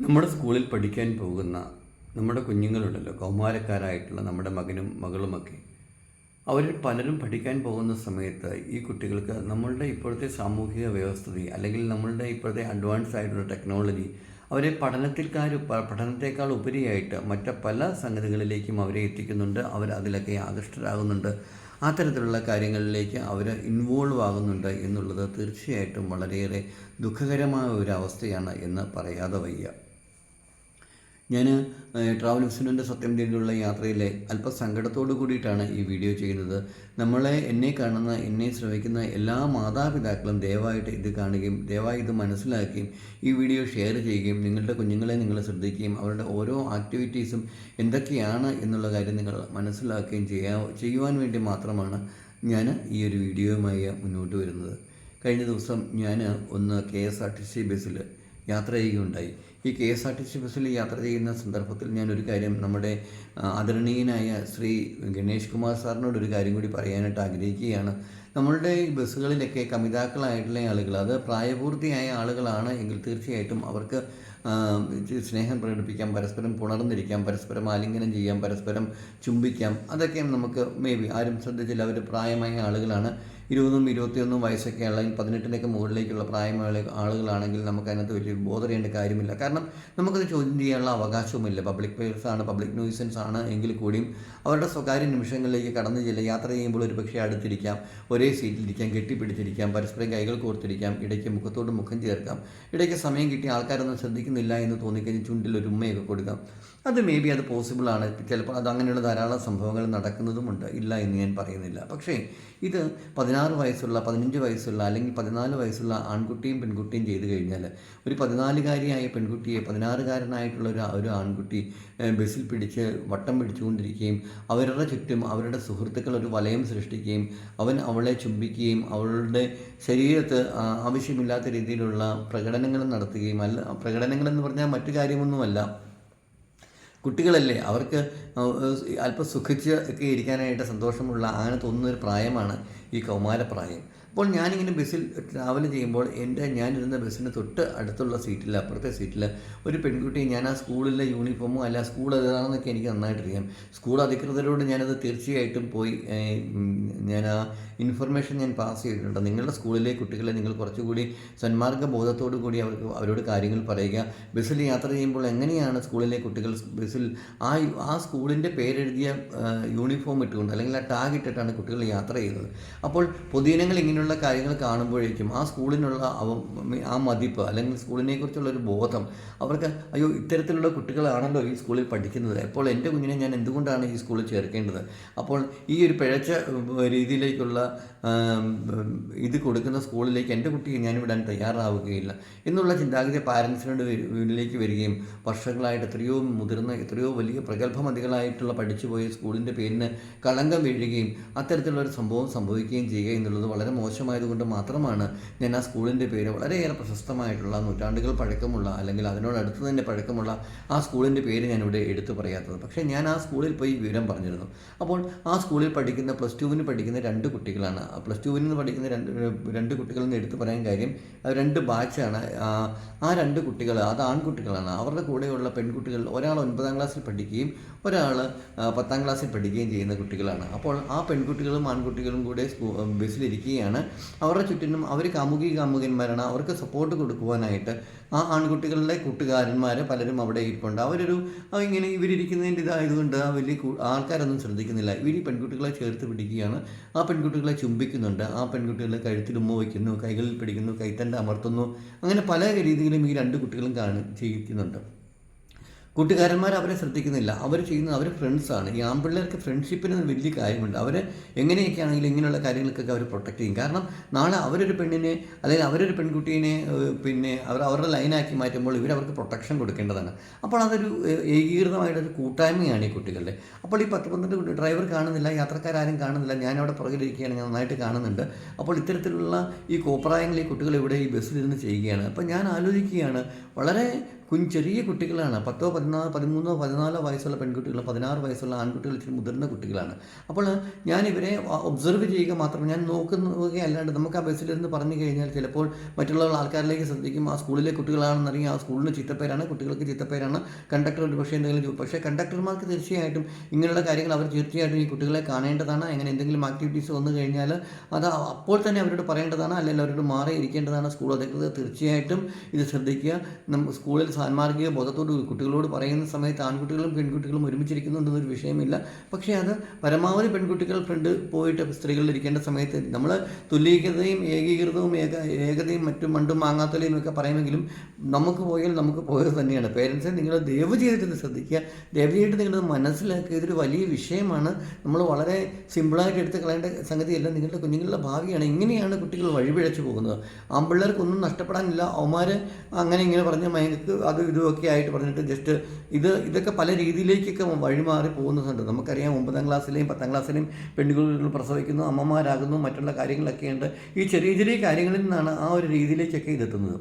നമ്മുടെ സ്കൂളിൽ പഠിക്കാൻ പോകുന്ന നമ്മുടെ കുഞ്ഞുങ്ങളുണ്ടല്ലോ കൗമാരക്കാരായിട്ടുള്ള നമ്മുടെ മകനും മകളുമൊക്കെ. അവരിൽ പലരും പഠിക്കാൻ പോകുന്ന സമയത്ത് ഈ കുട്ടികൾക്ക് നമ്മളുടെ ഇപ്പോഴത്തെ സാമൂഹിക വ്യവസ്ഥിതി അല്ലെങ്കിൽ നമ്മളുടെ ഇപ്പോഴത്തെ അഡ്വാൻസ് ആയിട്ടുള്ള ടെക്നോളജി അവരെ പഠനത്തിൽക്കാർ പഠനത്തെക്കാൾ ഉപരിയായിട്ട് മറ്റ് പല സംഗതികളിലേക്കും അവരെ എത്തിക്കുന്നുണ്ട്. അവർ അതിലൊക്കെ ആകൃഷ്ടരാകുന്നുണ്ട്. ആ തരത്തിലുള്ള കാര്യങ്ങളിലേക്ക് അവർ ഇൻവോൾവ് ആകുന്നുണ്ട് എന്നുള്ളത് തീർച്ചയായിട്ടും വളരെയേറെ ദുഃഖകരമായ ഒരു അവസ്ഥയാണ് എന്ന് പറയാതെ വയ്യ. ഞാൻ ട്രാവൽ ഇൻസിഡന്റ് സത്യം തേടിയുള്ള യാത്രയിലെ അല്പ സങ്കടത്തോടു കൂടിയിട്ടാണ് ഈ വീഡിയോ ചെയ്യുന്നത്. നമ്മളെ എന്നെ കാണുന്ന എന്നെ ശ്രമിക്കുന്ന എല്ലാ മാതാപിതാക്കളും ദയവായിട്ട് ഇത് കാണുകയും ദയവായി ഇത് മനസ്സിലാക്കുകയും ഈ വീഡിയോ ഷെയർ ചെയ്യുകയും നിങ്ങളുടെ കുഞ്ഞുങ്ങളെ നിങ്ങൾ ശ്രദ്ധിക്കുകയും അവരുടെ ഓരോ ആക്ടിവിറ്റീസും എന്തൊക്കെയാണ് എന്നുള്ള കാര്യം നിങ്ങൾ മനസ്സിലാക്കുകയും ചെയ്യാ ചെയ്യുവാൻ വേണ്ടി മാത്രമാണ് ഞാൻ ഈ ഒരു വീഡിയോയുമായി മുന്നോട്ട് വരുന്നത്. കഴിഞ്ഞ ദിവസം ഞാൻ ഒന്ന് K S R T C ബസ്സിൽ യാത്ര ചെയ്യുകയുണ്ടായി. ഈ K S R T C ബസ്സിൽ യാത്ര ചെയ്യുന്ന സന്ദർഭത്തിൽ ഞാനൊരു കാര്യം നമ്മുടെ ആദരണീയനായ ശ്രീ ഗണേഷ് കുമാർ സാറിനോട് ഒരു കാര്യം കൂടി പറയാനായിട്ട് ആഗ്രഹിക്കുകയാണ്. നമ്മളുടെ ഈ ബസ്സുകളിലൊക്കെ കമിതാക്കളായിട്ടുള്ള ആളുകൾ അത് പ്രായപൂർത്തിയായ ആളുകളാണ് എങ്കിൽ തീർച്ചയായിട്ടും അവർക്ക് സ്നേഹം പ്രകടിപ്പിക്കാം പരസ്പരം പുണർന്നിരിക്കാം പരസ്പരം ആലിംഗനം ചെയ്യാം പരസ്പരം ചുംബിക്കാം. അതൊക്കെ നമുക്ക് മേ ബി ആരും ശ്രദ്ധിച്ചില്ല അവർ പ്രായമായ ആളുകളാണ്. ഇരുപതും ഇരുപത്തിയൊന്നും വയസ്സൊക്കെ അല്ലെങ്കിൽ പതിനെട്ടിനൊക്കെ മുകളിലേക്കുള്ള പ്രായമായ ആളുകളാണെങ്കിൽ നമുക്ക് അതിനകത്ത് വലിയ ബോധർ ചെയ്യേണ്ട കാര്യമില്ല. കാരണം നമുക്കത് ചോദ്യം ചെയ്യാനുള്ള അവകാശവുമില്ല. പബ്ലിക് പ്ലേസ് ആണ് പബ്ലിക് ന്യൂസൻസ് ആണ് എങ്കിൽ കൂടിയും അവരുടെ സ്വകാര്യ നിമിഷങ്ങളിലേക്ക് കടന്നു ചെല്ലുക യാത്ര ചെയ്യുമ്പോൾ ഒരു പക്ഷേ അടുത്തിരിക്കാം ഒരേ സീറ്റിലിരിക്കാം കെട്ടിപ്പിടിച്ചിരിക്കാം പരസ്പരം കൈകൾ കോർത്തിരിക്കാം ഇടയ്ക്ക് മുഖത്തോട് മുഖം ചേർക്കാം ഇടയ്ക്ക് സമയം കിട്ടി ആൾക്കാരൊന്നും ശ്രദ്ധിക്കുന്നില്ല എന്ന് തോന്നിക്കഴിഞ്ഞ് ചുണ്ടിൽ ഒരു ഉമ്മയൊക്കെ കൊടുക്കാം. അത് മേ ബി അത് പോസിബിൾ ആണ്. ചിലപ്പോൾ അത് അങ്ങനെയുള്ള ധാരാളം സംഭവങ്ങൾ നടക്കുന്നതുമുണ്ട്. ഇല്ല എന്ന് ഞാൻ പറയുന്നില്ല. പക്ഷേ ഇത് പതിനാറ് വയസ്സുള്ള പതിനഞ്ച് വയസ്സുള്ള അല്ലെങ്കിൽ പതിനാല് വയസ്സുള്ള ആൺകുട്ടിയും പെൺകുട്ടിയും ചെയ്തു കഴിഞ്ഞാൽ ഒരു പതിനാലുകാരിയായ പെൺകുട്ടിയെ പതിനാറുകാരനായിട്ടുള്ള ഒരു ഒരു ആൺകുട്ടി ബസ്സിൽ പിടിച്ച് വട്ടം പിടിച്ചുകൊണ്ടിരിക്കുകയും അവരുടെ ചുറ്റും അവരുടെ സുഹൃത്തുക്കൾ ഒരു വലയം സൃഷ്ടിക്കുകയും അവൻ അവളെ ചുംബിക്കുകയും അവളുടെ ശരീരത്ത് ആവശ്യമില്ലാത്ത രീതിയിലുള്ള പ്രകടനങ്ങൾ നടത്തുകയും അല്ല പ്രകടനങ്ങളെന്ന് പറഞ്ഞാൽ മറ്റു കാര്യമൊന്നുമല്ല. കുട്ടികളല്ലേ? അവർക്ക് അല്പം സുഖിച്ച് ഒക്കെ ഇരിക്കാനായിട്ട് സന്തോഷമുള്ള അങ്ങനെ തോന്നുന്ന ഒരു പ്രായമാണ് ഈ കൗമാരപ്രായം. അപ്പോൾ ഞാനിങ്ങനെ ബസ്സിൽ ട്രാവൽ ചെയ്യുമ്പോൾ എന്റെ ഞാനിരുന്ന ബസ്സിന് തൊട്ട് അടുത്തുള്ള സീറ്റിൽ അപ്പുറത്തെ സീറ്റിൽ ഒരു പെൺകുട്ടി ഞാൻ ആ സ്കൂളിലെ യൂണിഫോമോ അല്ല സ്കൂൾ ഏതാണെന്നൊക്കെ എനിക്ക് നന്നായിട്ട് അറിയാം സ്കൂൾ അധികൃതരോട് ഞാനത് തീർച്ചയായിട്ടും പോയി ഞാൻ ആ ഇൻഫർമേഷൻ ഞാൻ പാസ് ചെയ്തിട്ടുണ്ട്. നിങ്ങളുടെ സ്കൂളിലെ കുട്ടികളെ നിങ്ങൾ കുറച്ചുകൂടി സന്മാർഗ ബോധത്തോടു കൂടി അവർക്ക് അവരോട് കാര്യങ്ങൾ പറയുക. ബസ്സിൽ യാത്ര ചെയ്യുമ്പോൾ എങ്ങനെയാണ് സ്കൂളിലെ കുട്ടികൾ ബസ്സിൽ ആ ആ സ്കൂളിന്റെ പേരെഴുതിയ യൂണിഫോം ഇട്ടുകൊണ്ട് അല്ലെങ്കിൽ ആ ടാഗ് ഇട്ടിട്ടാണ് കുട്ടികൾ യാത്ര ചെയ്യുന്നത്. അപ്പോൾ പൊതുജനങ്ങൾ ഇങ്ങനെയുള്ള കാര്യങ്ങൾ കാണുമ്പോഴേക്കും ആ സ്കൂളിനുള്ള അവ ആ മതിപ്പ് അല്ലെങ്കിൽ സ്കൂളിനെക്കുറിച്ചുള്ള ഒരു ബോധം അവർക്ക് അയ്യോ ഇത്തരത്തിലുള്ള കുട്ടികളാണല്ലോ ഈ സ്കൂളിൽ പഠിക്കുന്നത്. അപ്പോൾ എന്റെ കുഞ്ഞിനെ ഞാൻ എന്തുകൊണ്ടാണ് ഈ സ്കൂളിൽ ചേർക്കേണ്ടത്? അപ്പോൾ ഈ ഒരു പിഴച്ച രീതിയിലേക്കുള്ള ഇത് കൊടുക്കുന്ന സ്കൂളിലേക്ക് എന്റെ കുട്ടിയെ ഞാൻ വിടാൻ തയ്യാറാവുകയില്ല എന്നുള്ള ചിന്താഗതി പാരൻസിനോട് വീട്ടിലേക്ക് വരികയും വർഷങ്ങളായിട്ട് എത്രയോ മുതിർന്ന എത്രയോ വലിയ പ്രഗത്ഭമതികളായിട്ടുള്ള പഠിച്ചുപോയ സ്കൂളിന്റെ പേരിന് കളങ്കം വീഴുകയും അത്തരത്തിലുള്ള ഒരു സംഭവം സംഭവിക്കുകയും ചെയ്യുക എന്നുള്ളത് വളരെ മോശമായതുകൊണ്ട് മാത്രമാണ് ഞാൻ ആ സ്കൂളിന്റെ പേര് വളരെയേറെ പ്രശസ്തമായിട്ടുള്ള നൂറ്റാണ്ടുകൾ പഴക്കമുള്ള അല്ലെങ്കിൽ അതിനോടടുത്ത് തന്നെ പഴക്കമുള്ള ആ സ്കൂളിന്റെ പേര് ഞാനിവിടെ എടുത്തു പറയാത്തത്. പക്ഷേ ഞാൻ ആ സ്കൂളിൽ പോയി വിവരം പറഞ്ഞിരുന്നു. അപ്പോൾ ആ സ്കൂളിൽ പഠിക്കുന്ന പ്ലസ് ടുവിന് പഠിക്കുന്ന രണ്ട് കുട്ടികളാണ്. പ്ലസ് ടുവിന് പഠിക്കുന്ന രണ്ട് രണ്ട് കുട്ടികൾ നിന്ന് എടുത്തു പറയാൻ കാര്യം രണ്ട് ബാച്ചാണ്. ആ, രണ്ട് കുട്ടികൾ അത് ആൺകുട്ടികളാണ്. അവരുടെ കൂടെയുള്ള പെൺകുട്ടികൾ ഒരാൾ ഒൻപതാം ക്ലാസ്സിൽ പഠിക്കുകയും ഒരാൾ പത്താം ക്ലാസ്സിൽ പഠിക്കുകയും ചെയ്യുന്ന കുട്ടികളാണ്. അപ്പോൾ ആ പെൺകുട്ടികളും ആൺകുട്ടികളും കൂടെ ബസ്സിലിരിക്കുകയാണ്. അവരുടെ ചുറ്റിനും അവർ കാമുകി കാമുകന്മാരാണ്. അവർക്ക് സപ്പോർട്ട് കൊടുക്കുവാനായിട്ട് ആ ആൺകുട്ടികളുടെ കൂട്ടുകാരന്മാർ പലരും അവിടെ ഇരിപ്പുണ്ട്. അവരൊരു ഇങ്ങനെ ഇവരിയ്ക്കുന്നതിന്റെ ഇതായതുകൊണ്ട് ആ വലിയ ആൾക്കാരൊന്നും ശ്രദ്ധിക്കുന്നില്ല. ഇവർ ഈ പെൺകുട്ടികളെ ചേർത്ത് പിടിക്കുകയാണ്. ആ പെൺകുട്ടികളെ ചുംബിക്കുന്നുണ്ട്. ആ പെൺകുട്ടികളെ കഴുത്തിൽ ഉമ്മ വയ്ക്കുന്നു കൈകളിൽ പിടിക്കുന്നു കൈത്തണ്ട അമർത്തുന്നു. അങ്ങനെ പല രീതിയിലും ഈ രണ്ട് കുട്ടികളും കാണി ചെയ്യിക്കുന്നുണ്ട് കൂട്ടുകാരന്മാർ അവരെ ശ്രദ്ധിക്കുന്നില്ല. അവർ ചെയ്യുന്നത് അവർ ഫ്രണ്ട്സാണ് ഈ ആൺപിള്ളേർക്ക് ഫ്രണ്ട്ഷിപ്പിന് വലിയ കാര്യമുണ്ട്. അവർ എങ്ങനെയൊക്കെ ആണെങ്കിലും ഇങ്ങനെയുള്ള കാര്യങ്ങൾക്കൊക്കെ അവർ പ്രൊട്ടക്ട് ചെയ്യും. കാരണം നാളെ അവരൊരു പെണ്ണിനെ അല്ലെങ്കിൽ അവരൊരു പെൺകുട്ടീനെ പിന്നെ അവർ അവരുടെ ലൈനാക്കി മാറ്റുമ്പോൾ ഇവർ അവർക്ക് പ്രൊട്ടക്ഷൻ കൊടുക്കേണ്ടതാണ്. അപ്പോൾ അതൊരു ഏകീകൃതമായിട്ടൊരു കൂട്ടായ്മയാണ് ഈ കുട്ടികളുടെ. അപ്പോൾ ഈ പത്ത് പന്ത്രണ്ട് ഡ്രൈവർ കാണുന്നില്ല യാത്രക്കാരും കാണുന്നില്ല ഞാനവിടെ പുറകിലിരിക്കുകയാണ് ഞാൻ നന്നായിട്ട് കാണുന്നുണ്ട്. അപ്പോൾ ഇത്തരത്തിലുള്ള ഈ കോപ്രായങ്ങൾ ഈ കുട്ടികൾ ഇവിടെ ഈ ബസ്സിലിരുന്ന് ചെയ്യുകയാണ്. അപ്പോൾ ഞാൻ ആലോചിക്കുകയാണ് വളരെ കുഞ്ഞ് ചെറിയ കുട്ടികളാണ്. പത്തോ പതിനാല് പതിമൂന്നോ പതിനാലോ വയസ്സുള്ള പെൺകുട്ടികൾ പതിനാറ് വയസ്സുള്ള ആൺകുട്ടികൾ ഇച്ചിരി മുതിർന്ന കുട്ടികളാണ്. അപ്പോൾ ഞാൻ ഇവരെ ഒബ്സർവ് ചെയ്യുക മാത്രം ഞാൻ നോക്കുകയല്ലാണ്ട് നമുക്ക് ആ ബസ്സിലിരുന്ന് പറഞ്ഞു കഴിഞ്ഞാൽ ചിലപ്പോൾ മറ്റുള്ള ആൾക്കാരിലേക്ക് ശ്രദ്ധിക്കും. ആ സ്കൂളിലെ കുട്ടികളാണെന്നറിയാം. ആ സ്കൂളിന് ചിത്തപ്പേരാണ് കുട്ടികൾക്ക് ചിത്തപ്പേരാണ്. കണ്ടക്ടർ ഒരു പക്ഷേ എന്തെങ്കിലും പക്ഷേ കണ്ടക്ടർമാർക്ക് തീർച്ചയായിട്ടും ഇങ്ങനെയുള്ള കാര്യങ്ങൾ അവർ തീർച്ചയായിട്ടും ഈ കുട്ടികളെ കാണേണ്ടതാണ്. അങ്ങനെ എന്തെങ്കിലും ആക്ടിവിറ്റീസ് വന്നു കഴിഞ്ഞാൽ അത് അപ്പോൾ തന്നെ അവരോട് പറയേണ്ടതാണ്. അല്ലെങ്കിൽ അവരോട് മാറി ഇരിക്കേണ്ടതാണ് സ്കൂൾ അധികൃതർ തീർച്ചയായിട്ടും ഇത് ശ്രദ്ധിക്കുക. സ്കൂളിൽ സാൻമാർഗിക ബോധത്തോട് കുട്ടികളോട് പറയുന്ന സമയത്ത് ആൺകുട്ടികളും പെൺകുട്ടികളും ഒരുമിച്ചിരിക്കുന്നുണ്ടെന്നൊരു വിഷയമില്ല. പക്ഷേ അത് പരമാവധി പെൺകുട്ടികൾ ഫ്രണ്ട് പോയിട്ട് സ്ത്രീകളിലിരിക്കേണ്ട സമയത്ത് നമ്മൾ തുല്യീകൃതയും ഏകീകൃതവും ഏക ഏകതയും മറ്റും മണ്ടും മാങ്ങാത്തലയും ഒക്കെ പറയുമെങ്കിലും നമുക്ക് പോയാൽ നമുക്ക് പോയത് തന്നെയാണ്. പേരൻസിനെ നിങ്ങൾ ദയവ് ചെയ്തിട്ട് ശ്രദ്ധിക്കുക. ദയവ് ചെയ്തിട്ട് നിങ്ങളത് മനസ്സിലാക്കുക. ഇതൊരു വലിയ വിഷയമാണ്. നമ്മൾ വളരെ സിമ്പിളായിട്ട് എടുത്ത് കളയേണ്ട സംഗതിയല്ല. നിങ്ങളുടെ കുഞ്ഞുങ്ങളുടെ ഭാവിയാണ്. ഇങ്ങനെയാണ് കുട്ടികൾ വഴിപിഴച്ചു പോകുന്നത്. ആൺപിള്ളേർക്കൊന്നും നഷ്ടപ്പെടാനില്ല. അവന്മാർ അങ്ങനെ ഇങ്ങനെ പറഞ്ഞ മയക്ക് അത് ഇതുമൊക്കെ ആയിട്ട് പറഞ്ഞിട്ട് ജസ്റ്റ് ഇത് ഇതൊക്കെ പല രീതിയിലേക്കൊക്കെ വഴിമാറി പോകുന്നുണ്ട്. നമുക്കറിയാം ഒമ്പതാം ക്ലാസ്സിലെയും പത്താം ക്ലാസ്സിലെയും പെൺകുട്ടികൾ പ്രസവിക്കുന്നു അമ്മമാരാകുന്നു മറ്റുള്ള കാര്യങ്ങളൊക്കെയുണ്ട്. ഈ ചെറിയ ചെറിയ കാര്യങ്ങളിൽ നിന്നാണ് ആ ഒരു രീതിയിലേക്കൊക്കെ ഇതെത്തുന്നത്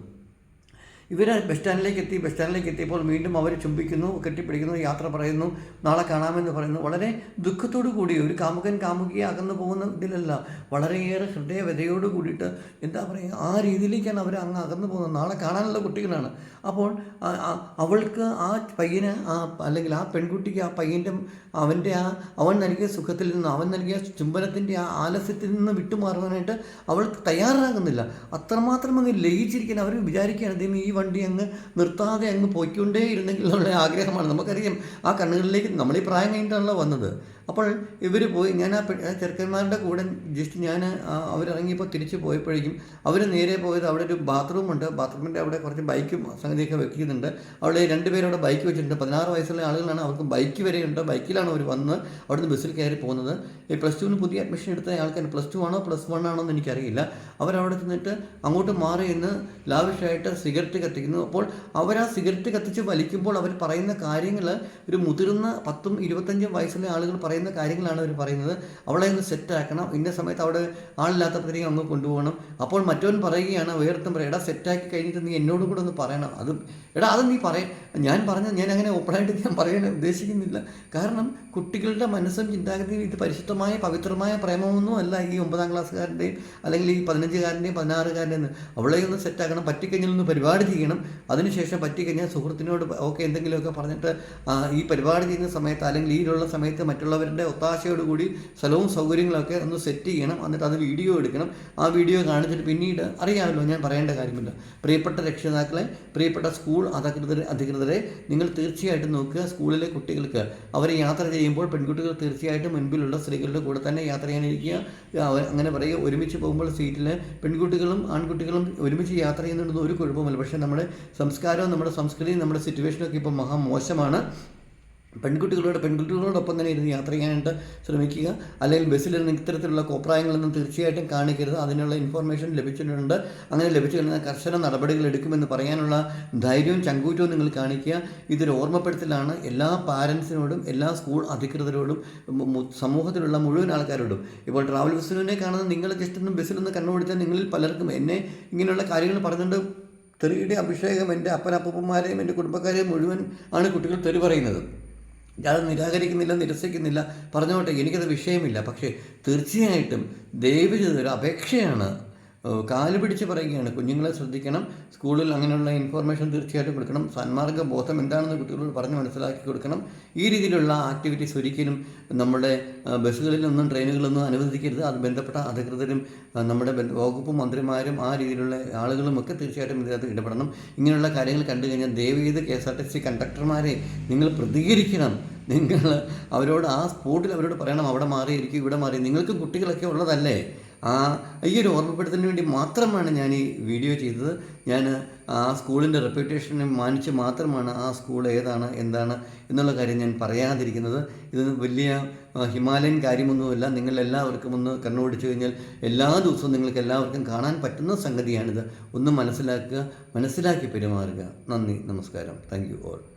ഇവർ ബസ് സ്റ്റാൻഡിലേക്ക് എത്തി ബസ് സ്റ്റാൻഡിലേക്ക് എത്തിയപ്പോൾ വീണ്ടും അവർ ചുംബിക്കുന്നു കെട്ടിപ്പിടിക്കുന്നു യാത്ര പറയുന്നു നാളെ കാണാമെന്ന് പറയുന്നു. വളരെ ദുഃഖത്തോടു കൂടി ഒരു കാമുകൻ കാമുകിയെ അകന്നു പോകുന്ന ഇതിലല്ല വളരെയേറെ ഹൃദയവ്യതയോട് കൂടിയിട്ട് എന്താ പറയുക ആ രീതിയിലേക്കാണ് അവർ അങ്ങ് അകന്നു പോകുന്നത്. നാളെ കാണാനുള്ള കുട്ടികളാണ്. അപ്പോൾ അവൾക്ക് ആ പയ്യന് ആ അല്ലെങ്കിൽ ആ പെൺകുട്ടിക്ക് ആ പയ്യന്റെ അവന്റെ ആ അവൻ നൽകിയ സുഖത്തിൽ നിന്ന് അവൻ നൽകിയ ചുംബനത്തിന്റെ ആ ആലസ്യത്തിൽ നിന്ന് വിട്ടുമാറുവാനായിട്ട് അവൾ തയ്യാറാകുന്നില്ല. അത്രമാത്രം അങ്ങ് ലയിച്ചിരിക്കാൻ അവർ വിചാരിക്കുകയാണ്. ഈ വണ്ടി അങ്ങ് നിർത്താതെ അങ്ങ് പോയിക്കൊണ്ടേ ഇരുന്നെങ്കിൽ നമ്മുടെ ആഗ്രഹമാണ്. നമുക്കറിയാം ആ കണ്ണുകളിലേക്ക് നമ്മൾ ഈ പ്രായം കഴിഞ്ഞിട്ടാണല്ലോ വന്നത്. അപ്പോൾ ഇവർ പോയി ഞാൻ ആ ചെറുക്കന്മാരുടെ കൂടെ ജസ്റ്റ് ഞാൻ അവരിറങ്ങിയപ്പോൾ തിരിച്ച് പോയപ്പോഴേക്കും അവർ നേരെ പോയത് അവിടെ ഒരു ബാത്റൂം ഉണ്ട് ബാത്റൂമിന്റെ അവിടെ കുറച്ച് ബൈക്കും സംഗതിയൊക്കെ വെക്കുന്നുണ്ട്. അവിടെ രണ്ടുപേരും അവിടെ ബൈക്ക് വെച്ചിട്ടുണ്ട്. പതിനാറ് വയസ്സുള്ള ആളുകളാണ് അവർക്ക് ബൈക്ക് വരെയുണ്ട്. ബൈക്കിലാണ് അവർ വന്ന് അവിടുന്ന് ബസ്സിൽ കയറി പോകുന്നത്. ഈ പ്ലസ് ടുവിന് പുതിയ അഡ്മിഷൻ എടുത്ത ആൾക്കാർ പ്ലസ് ടു ആണോ പ്ലസ് വൺ ആണോ എന്ന് എനിക്കറിയില്ല. അവരവിടെ ചെന്നിട്ട് അങ്ങോട്ട് മാറി ഇന്ന് ലാവിഷായിട്ട് സിഗരറ്റ് കത്തിക്കുന്നു. അപ്പോൾ അവർ ആ സിഗരറ്റ് കത്തിച്ച് വലിക്കുമ്പോൾ അവർ പറയുന്ന കാര്യങ്ങൾ ഒരു മുതിർന്ന പത്തും ഇരുപത്തഞ്ചും വയസ്സിലെ ആളുകൾ പറയുന്ന കാര്യങ്ങളാണ് അവർ പറയുന്നത്. അവളെ ഒന്ന് സെറ്റാക്കണം ഇന്ന സമയത്ത് അവിടെ ആളില്ലാത്തപ്പോഴത്തേക്കും അങ്ങ് കൊണ്ടുപോകണം. അപ്പോൾ മറ്റവൻ പറയുകയാണ് വേർത്തും പറയും എടാ സെറ്റാക്കി കഴിഞ്ഞിട്ട് നീ എന്നോടും കൂടെ ഒന്ന് പറയണം. അത് എടാ അത് നീ പറയ. ഞാൻ പറഞ്ഞ ഞാൻ അങ്ങനെ ഓപ്പണായിട്ട് ഞാൻ പറയാൻ ഉദ്ദേശിക്കുന്നില്ല. കാരണം കുട്ടികളുടെ മനസ്സും ചിന്താഗതിയും ഇത് പരിശുദ്ധമായ പവിത്രമായ പ്രേമമൊന്നും അല്ല ഈ ഒമ്പതാം ക്ലാസ്സുകാരന്റെയും അല്ലെങ്കിൽ ഈ പതിനഞ്ചുകാരന്റെയും പതിനാറുകാരന്റെയും. അവളെ ഒന്ന് സെറ്റാക്കണം പറ്റിക്കഴിഞ്ഞാൽ ഒന്ന് പരിപാടി ചെയ്യണം. അതിനുശേഷം പറ്റിക്കഴിഞ്ഞാൽ സുഹൃത്തിനോട് ഓക്കെ എന്തെങ്കിലുമൊക്കെ പറഞ്ഞിട്ട് ഈ പരിപാടി ചെയ്യുന്ന സമയത്ത് അല്ലെങ്കിൽ ഈയിലുള്ള സമയത്ത് മറ്റുള്ളവരുടെ ഒത്താശയോടുകൂടി സ്ഥലവും സൗകര്യങ്ങളൊക്കെ ഒന്ന് സെറ്റ് ചെയ്യണം. എന്നിട്ട് അത് വീഡിയോ എടുക്കണം. ആ വീഡിയോ കാണിച്ചിട്ട് പിന്നീട് അറിയാമല്ലോ ഞാൻ പറയേണ്ട കാര്യമില്ല. പ്രിയപ്പെട്ട രക്ഷിതാക്കളെ പ്രിയപ്പെട്ട സ്കൂൾ അധികൃതരെ അധികൃതരെ നിങ്ങൾ തീർച്ചയായിട്ടും നോക്കുക. സ്കൂളിലെ കുട്ടികൾക്ക് അവർ യാത്ര ചെയ്യുമ്പോൾ പെൺകുട്ടികൾ തീർച്ചയായിട്ടും മുൻപിലുള്ള സ്ത്രീകളുടെ കൂടെ തന്നെ യാത്ര ചെയ്യാനിരിക്കുക. അങ്ങനെ പറയുക ഒരുമിച്ച് പോകുമ്പോൾ സീറ്റിൽ പെൺകുട്ടികളും ആൺകുട്ടികളും ഒരുമിച്ച് യാത്ര ചെയ്യുന്നുണ്ടെന്ന് ഒരു കുഴപ്പമില്ല പക്ഷേ നമ്മുടെ സംസ്കാരവും നമ്മുടെ സംസ്കൃതിയും നമ്മുടെ സിറ്റുവേഷനൊക്കെ ഇപ്പോൾ മഹാ മോശമാണ് പെൺകുട്ടികളോട് പെൺകുട്ടികളോടൊപ്പം തന്നെ ഇരുന്ന് യാത്ര ചെയ്യാനായിട്ട് ശ്രമിക്കുക. അല്ലെങ്കിൽ ബസ്സിലിരുന്ന് ഇത്തരത്തിലുള്ള കോപ്രായങ്ങളൊന്നും തീർച്ചയായിട്ടും കാണിക്കരുത്. അതിനുള്ള ഇൻഫർമേഷൻ ലഭിച്ചിട്ടുണ്ട്. അങ്ങനെ ലഭിച്ചു കഴിഞ്ഞാൽ കർശന നടപടികൾ എടുക്കുമെന്ന് പറയാനുള്ള ധൈര്യവും ചങ്കൂറ്റവും നിങ്ങൾ കാണിക്കുക. ഇതൊരു ഓർമ്മപ്പെടുത്തലാണ്. എല്ലാ പാരൻസിനോടും എല്ലാ സ്കൂൾ അധികൃതരോടും സമൂഹത്തിലുള്ള മുഴുവൻ ആൾക്കാരോടും. ഇപ്പോൾ ട്രാവൽ ബസ്സിനെ കാണുന്ന നിങ്ങൾക്ക് ഇഷ്ടം ബസ്സിലൊന്ന് കണ്ണുപിടിച്ചാൽ നിങ്ങളിൽ പലർക്കും എന്നെ ഇങ്ങനെയുള്ള കാര്യങ്ങൾ പറഞ്ഞുകൊണ്ട് തെറിയുടെ അഭിഷേകം എന്റെ അപ്പനപ്പൂപ്പന്മാരെയും എന്റെ കുടുംബക്കാരെയും മുഴുവൻ ആണ് കുട്ടികൾ തെറി പറയുന്നത്. ഞാൻ നിരാകരിക്കുന്നില്ല നിരസിക്കുന്നില്ല. പറഞ്ഞോട്ടെ എനിക്കത് വിഷയമില്ല. പക്ഷേ തീർച്ചയായിട്ടും ദയവ് അപേക്ഷയാണ് കാൽ പിടിച്ച് പറയുകയാണ്. കുഞ്ഞുങ്ങളെ ശ്രദ്ധിക്കണം. സ്കൂളിൽ അങ്ങനെയുള്ള ഇൻഫർമേഷൻ തീർച്ചയായിട്ടും കൊടുക്കണം. സന്മാർഗ ബോധം എന്താണെന്ന് കുട്ടികളോട് പറഞ്ഞ് മനസ്സിലാക്കി കൊടുക്കണം. ഈ രീതിയിലുള്ള ആക്ടിവിറ്റീസ് ഒരിക്കലും നമ്മുടെ ബസ്സുകളിലൊന്നും ട്രെയിനുകളിലൊന്നും അനുവദിക്കരുത്. അത് ബന്ധപ്പെട്ട അധികൃതരും നമ്മുടെ വകുപ്പ് മന്ത്രിമാരും ആ രീതിയിലുള്ള ആളുകളും ഒക്കെ തീർച്ചയായിട്ടും ഇതിനകത്ത് ഇടപെടണം. ഇങ്ങനെയുള്ള കാര്യങ്ങൾ കണ്ടു കഴിഞ്ഞാൽ ദയവ് ചെയ്ത് K S R T C കണ്ടക്ടർമാരെ നിങ്ങൾ പ്രതികരിക്കണം. നിങ്ങൾ അവരോട് ആ സ്പോട്ടിൽ അവരോട് പറയണം. അവിടെ മാറിയിരിക്കും ഇവിടെ മാറി. നിങ്ങൾക്കും കുട്ടികളൊക്കെ ഉള്ളതല്ലേ? ആ ഈ ഒരു ഓർമ്മപ്പെടുത്തലിന് വേണ്ടി മാത്രമാണ് ഞാൻ ഈ വീഡിയോ ചെയ്തത്. ഞാൻ ആ സ്കൂളിന്റെ റെപ്യൂട്ടേഷനെ മാനിച്ച് മാത്രമാണ് ആ സ്കൂൾ ഏതാണ് എന്താണ് എന്നുള്ള കാര്യം ഞാൻ പറയാതിരിക്കുന്നത്. ഇത് വലിയ ഹിമാലയൻ കാര്യമൊന്നുമല്ല. നിങ്ങൾ എല്ലാവർക്കും ഒന്ന് കണ്ണുപിടിച്ചു കഴിഞ്ഞാൽ എല്ലാ ദിവസവും നിങ്ങൾക്ക് എല്ലാവർക്കും കാണാൻ പറ്റുന്ന സംഗതിയാണിത്. ഒന്ന് മനസ്സിലാക്കുക മനസ്സിലാക്കി പെരുമാറുക. നന്ദി നമസ്കാരം. Thank you all